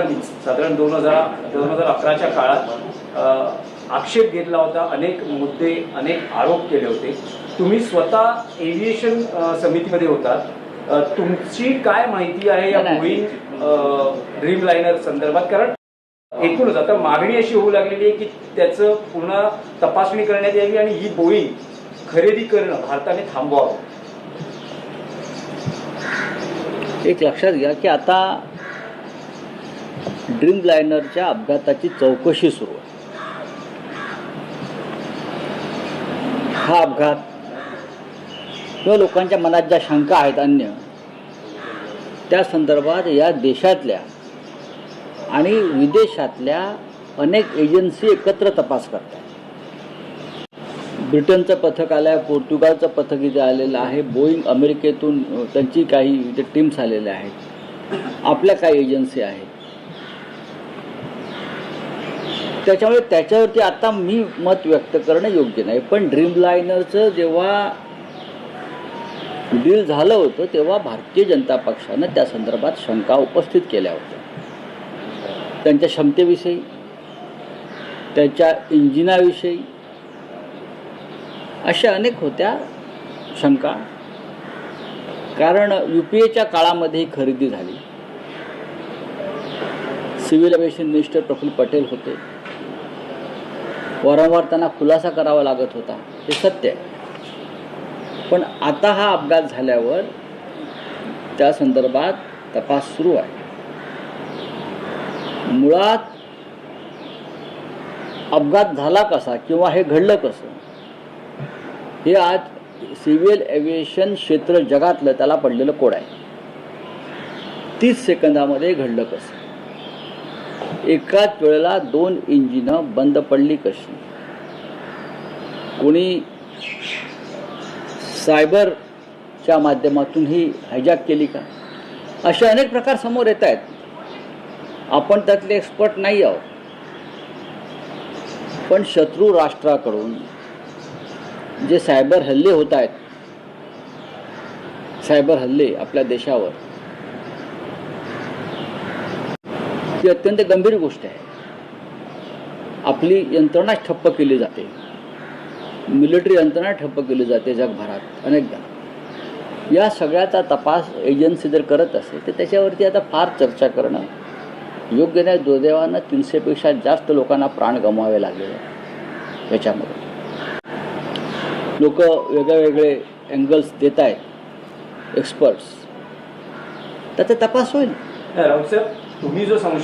साधारण दोन हजार दोन हजार अकराच्या काळात आक्षेप घेतला होता अनेक मुद्दे अनेक आरोप केले होते. तुम्ही स्वतः एव्हिएशन समितीमध्ये होतात अ, तुमची काय माहिती आहे या. बोईंग ड्रीम लाईनर संदर्भात? कारण एकूणच आता मागणी अशी होऊ लागलेली आहे की त्याचं पुन्हा तपासणी करण्यात यावी आणि ही बोईंग खरेदी करणं भारताने थांबवावं. एक लक्षात घ्या की आता ड्रीम लायनरच्या अपघाताची चौकशी सुरू आहे. हा अपघात किंवा लोकांच्या मनात ज्या शंका आहेत अन्य त्या संदर्भात या देशातल्या आणि विदेशातल्या अनेक एजन्सी एकत्र तपास करतात. ब्रिटनचं पथक आलं आहे पोर्तुगालचं पथक इथे आलेलं आहे बोईंग अमेरिकेतून त्यांची काही इथे टीम्स आलेल्या आहेत. आपल्या काही एजन्सी आहेत. त्याच्यामुळे त्याच्यावरती आता मी मत व्यक्त करणं योग्य नाही. पण ड्रीम लायनरचं जेव्हा डील झालं होतं तेव्हा भारतीय जनता पक्षानं त्या संदर्भात शंका उपस्थित केल्या होत्या. त्यांच्या क्षमतेविषयी त्याच्या इंजिनाविषयी अशा अनेक होत्या शंका. कारण यू पी एच्या काळामध्ये ही खरेदी झाली. Civil aviation minister Praful Patel होते. वारंवार त्यांना खुलासा करावा लागत होता. हे सत्य आहे. पण आता हा अपघात झाल्यावर त्या संदर्भात तपास सुरू आहे. मुळात अपघात झाला कसा किंवा हे घडलं कसं? हे आज सिव्हिल एव्हिएशन क्षेत्र जगातलं त्याला पडलेलं कोड आहे. तीस सेकंदामध्ये घडलं कसं? एकाच वेळेला दोन इंजिनं बंद पडली कशी? कोणी सायबरच्या माध्यमातून ही हायजॅक केली का? असे अनेक प्रकार समोर येत आहेत. आपण त्यातले एक्सपर्ट नाही आहोत. पण शत्रू राष्ट्राकडून जे सायबर हल्ले होत आहेत सायबर हल्ले आपल्या देशावर ही अत्यंत गंभीर गोष्ट आहे. आपली यंत्रणा ठप्प केली जाते. मिलिटरी यंत्रणा ठप्प केली जाते जगभरात अनेकदा. या सगळ्याचा तपास एजन्सी जर करत असेल तर त्याच्यावरती आता फार चर्चा करणं योग्य नाही. दुर्दैवानं तीनशेपेक्षा जास्त लोकांना प्राण गमवावे लागलेले याच्यामध्ये लोक वेगळे वेगळे अँगल्स देत आहेत. एक्सपर्ट्स त्याचा तपास होईल. राऊत तुम्ही जो संशय